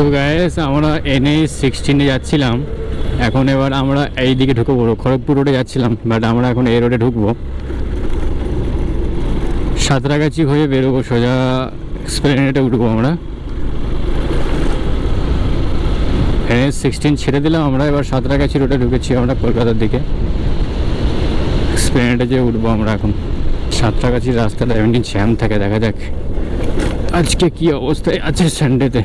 তো গাইস আমরা এনএইচ সিক্সটিনে যাচ্ছিলাম। এখন এবার আমরা এই দিকে ঢুকবো খড়গপুর রোডে যাচ্ছিলাম বাট আমরা এখন এই রোডে ঢুকবো। সাঁতরাগাছি হয়ে বেরোবো, সোজা এক্সপ্লেনেটে উঠবো আমরা। এনএইচ সিক্সটিন ছেড়ে দিলাম আমরা, এবার সাঁতরাগাছি রোডে ঢুকেছি আমরা কলকাতার দিকে। এক্সপ্লেনেটে যে উঠবো আমরা এখন। সাঁতরাগাছির রাস্তাটা এমনি জ্যাম থাকে, দেখা যাক। আজকে কি অবস্থায় আছে সানডেতে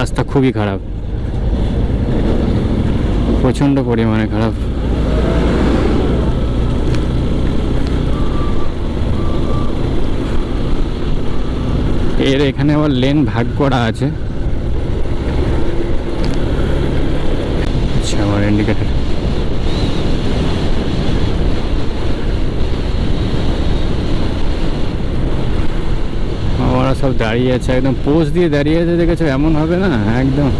রাস্তা খুবই খারাপ। প্রচণ্ড পরিমাণে খারাপ। এর এখানে আবার লেন ভাগ করা আছে। আচ্ছা আমার ইন্ডিকেটার আমরা সব দাঁড়িয়ে আছে, একদম পোজ দিয়ে দাঁড়িয়ে আছে, দেখেছ? এমন হবে না? একদম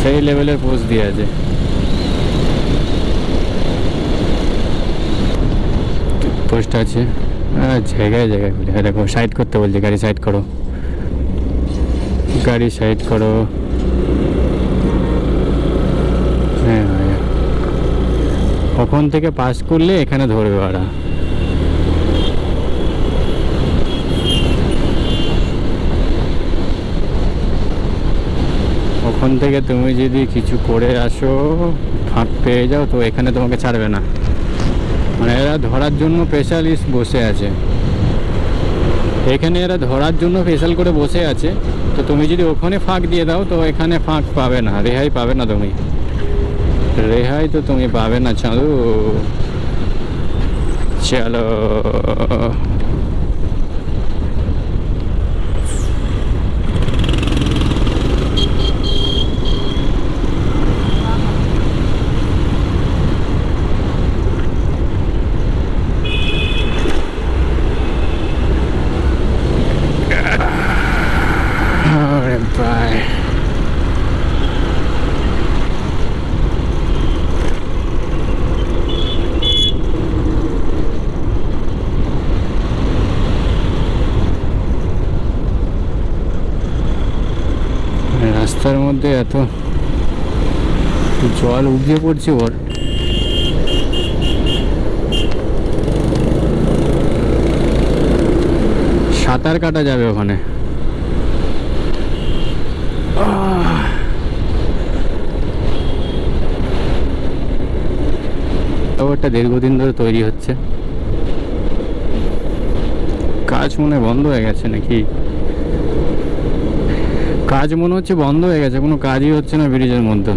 সেই লেভেলের পোজ দিয়ে আছে। পোস্ট আছে। জায়গায় জায়গায় বলে হ্যাঁ দেখো সাইড করতে বলছে, গাড়ি সাইড করো। গাড়ি সাইড করো। হ্যাঁ ওখান থেকে পাস করলে এখানে ধরবে ওরা? ওখান থেকে তুমি যদি কিছু করে আসো ফাঁক পেয়ে যাও, তো এখানে তোমাকে ছাড়বে না। মানে এরা ধরার জন্য স্পেশালিস্ট বসে আছে। এখানে এরা ধরার জন্য স্পেশাল করে বসে আছে। তো তুমি যদি ওখানে ফাঁক দিয়ে দাও, তো এখানে ফাঁক পাবে না, রেহাই পাবে না তুমি। রেহাই তো তুমি পাবে না চালু চলো। ভাই রাস্তার মধ্যে এত জল উগিয়ে পড়ছে ওর সাঁতার কাটা যাবে ওখানে। ব্যাপারটা দীর্ঘদিন ধরে তৈরি হচ্ছে। কাজ মনে বন্ধ হয়ে গেছে নাকি? কাজ মনে হচ্ছে বন্ধ হয়ে গেছে, কোনো কাজই হচ্ছে না ব্রিজের মধ্যে।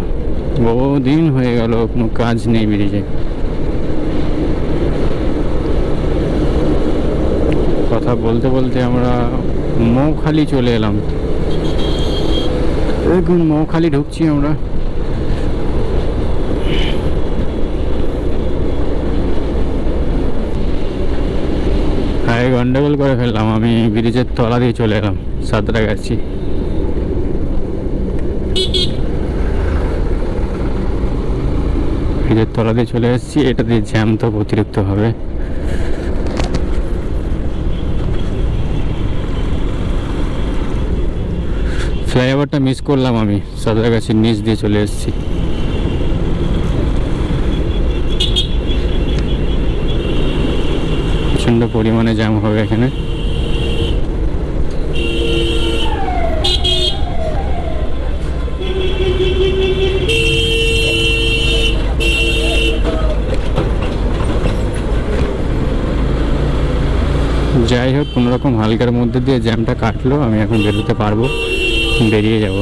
বহুদিন হয়ে গেল, কোনো কাজ নেই ব্রিজে। কথা বলতে বলতে আমরা মৌখালি চলে এলাম। দেখুন, মৌখালি ঢুকছি আমরা। হ্যাঁ গন্ডগোল করে ফেললাম, আমি ব্রিজের তলা দিয়ে চলে এলাম সাঁতরাগাছি ব্রিজের তলা দিয়ে চলে এসেছি, এটা দিয়ে জ্যাম তো অতিরিক্ত হবে। ফ্লাইওভারটা মিস করলাম আমি সাঁতরাগাছির নিচ দিয়ে চলে এসেছি। প্রচণ্ড পরিমাণে জ্যাম হবে এখানে। যাই হোক কোনোরকম হালকার মধ্যে দিয়ে জ্যামটা কাটলো, আমি এখন বেরোতে পারব। বেরিয়ে যাব।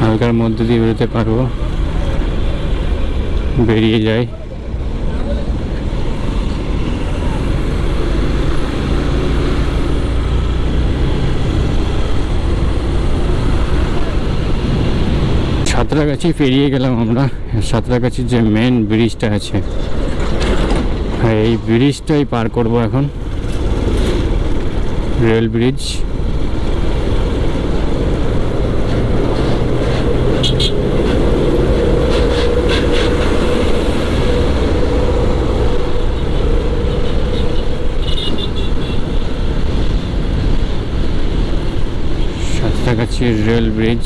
হালকার মধ্যে দিয়ে বেরোতে পারব। বেরিয়ে যাই। সাঁতরাগাছি পেরিয়ে গেলাম আমরা। সাঁতরাগাছির যে মেন ব্রিজটা আছে। হ্যাঁ এই ব্রিজটাই পার করব এখন। রেল ব্রিজ দেখাচ্ছি রেল ব্রিজ